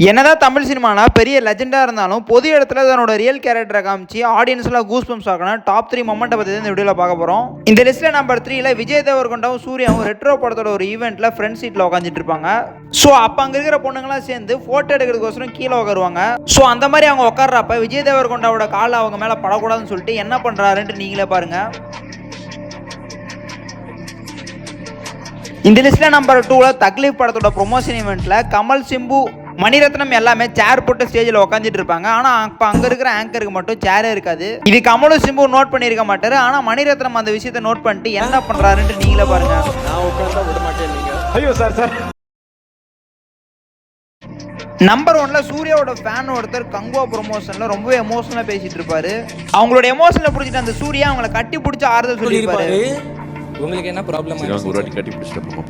என்னதான் தமிழ் சினிமானா பெரிய லெஜெண்டாக இருந்தாலும் பொது இடத்துல தன்னோட ரியல் கேரக்டரை காமிச்சு ஆடியன்ஸ்லாம் கூஸ் பம்ஸ் ஆகணும் டாப் த்ரீ மொமெண்ட்டை பற்றி இந்த வீடியோவில் பார்க்க போகிறோம் இந்த லிஸ்ட்டில் நம்பர் த்ரீல விஜய் தேவர்கொண்டாவும் சூர்யாவும் ரெட்ரோ படத்தோட ஒரு ஈவெண்ட்டில் ஃப்ரண்ட் சீட்டில் உட்காந்துட்டு இருப்பாங்க. ஸோ அப்போ அங்கே இருக்கிற பொண்ணுங்களாம் சேர்ந்து ஃபோட்டோ எடுக்கிறதுக்கோசரம் கீழே உட்காருவாங்க ஸோ அந்த மாதிரி அவங்க உட்கார்றப்ப விஜய் தேவர்கொண்டாவோட கால் அவங்க மேலே படக்கூடாதுன்னு சொல்லிட்டு என்ன பண்ணுறாருன்ட்டு நீங்களே பாருங்கள் இந்த லிஸ்ட்டில் நம்பர் டூவில் தக்லீஃப் படத்தோட ப்ரொமோஷன் ஈவெண்ட்டில் கமல் சிம்பு மணிரத்னம் எல்லாமே சேர் போட்டு ஸ்டேஜில் உட்காந்துட்டு இருப்பாங்க. ஆனால் அப்போ அங்கே இருக்கிற ஆங்கருக்கு மட்டும் சேரே இருக்காது. இது கமலும் சிம்பு நோட் பண்ணியிருக்க மாட்டாரு. ஆனால் மணிரத்னம் அந்த விஷயத்தை நோட் பண்ணிட்டு என்ன பண்ணுறாருன்ட்டு நீங்களே பாருங்க. நான் உட்காந்தா விட மாட்டேன் நீங்க. ஐயோ சார் சார் நம்பர் ஒன்ல சூர்யாவோட ஃபேன் ஒருத்தர் கங்குவா ப்ரொமோஷன்ல ரொம்பவே எமோஷனலாக பேசிட்டு இருப்பாரு. அவங்களோட எமோஷனில் பிடிச்சிட்டு அந்த சூர்யா அவங்கள கட்டி பிடிச்சி ஆறுதல் சொல்லியிருப்பாரு. உங்களுக்கு என்ன ப்ராப்ளம் கட்டி பிடிச்சிட்டு